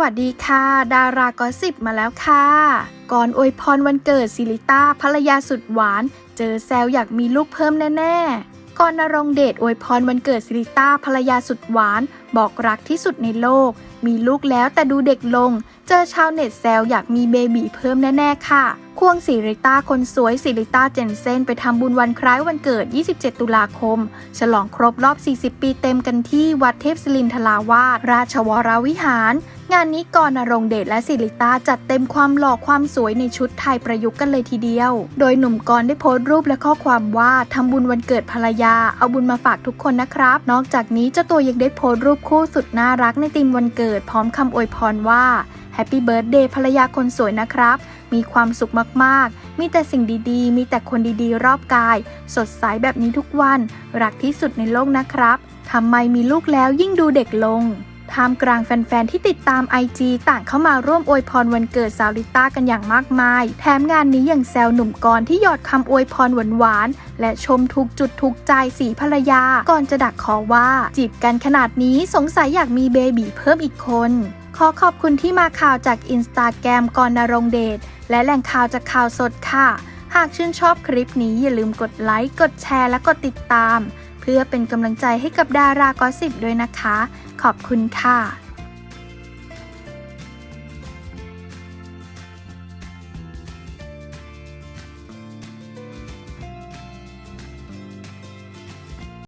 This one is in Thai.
วัสดีค่ะ ดารากอสิบมาแล้วค่ะ ก่อนอวยพรวันเกิดซิลิต้าภรรยาสุดหวาน เจอแซวอยากมีลูกเพิ่มแน่ๆก่อนนรงเดชอวยพรวันเกิดซิลิต้าภรรยาสุดหวาน บอกรักที่สุดในโลก มีลูกแล้วแต่ดูเด็กลง เจอชาวเน็ตแซวอยากมีเบบีเพิ่มแน่ๆค่ะ ควงสิริต้าคนสวยสิริต้าเจนเซนไปทำบุญวันคล้ายวันเกิด 27 ตุลาคม ฉลองครบรอบ 40 ปีเต็มกันที่วัดเทพศิรินทราวาสราชวรวิหาร งานนี้กรณรงเดชและสิริตาจัดเต็มความหล่อความสวยในชุดไทยประยุกต์กันเลยทีเดียว โดยหนุ่มกรได้โพสต์รูปและข้อความว่าทำบุญวันเกิดภรรยา เอาบุญมาฝากทุกคนนะครับ นอกจากนี้เจ้าตัวยังได้โพสต์รูปคู่สุดน่ารักในธีมวันเกิด พร้อมคำอวยพรว่าแฮปปี้เบิร์ดเดย์ภรรยาคนสวยนะครับ มีความสุขมากๆ มีแต่สิ่งดีๆ มีแต่คนดีๆ รอบกาย สดใสแบบนี้ทุกวัน รักที่สุดในโลกนะครับ ทำไมมีลูกแล้วยิ่งดูเด็กลง ท่ามกลางแฟน ๆ ที่ติดตาม IG ต่างเข้ามาร่วมอวยพรวันเกิดสาวลิต้ากันอย่างมากมาย แถมงานนี้ยังแซวหนุ่มกรที่หยอดคำอวยพรหวานๆ และชมทุกจุดทุกใจสีภรรยา ก่อนจะดักขอว่า จีบกันขนาดนี้สงสัยอยากมีเบบีเพิ่มอีกคนขอขอบคุณที่มาข่าวจากอินสตาแกรมกรณรงเดชและแหล่งข่าวจากข่าวสดค่ะ หากชื่นชอบคลิปนี้อย่าลืมกดไลค์ กดแชร์ และกดติดตาม เพื่อเป็นกำลังใจให้กับดารากอสิบด้วยนะคะ ขอบคุณค่ะ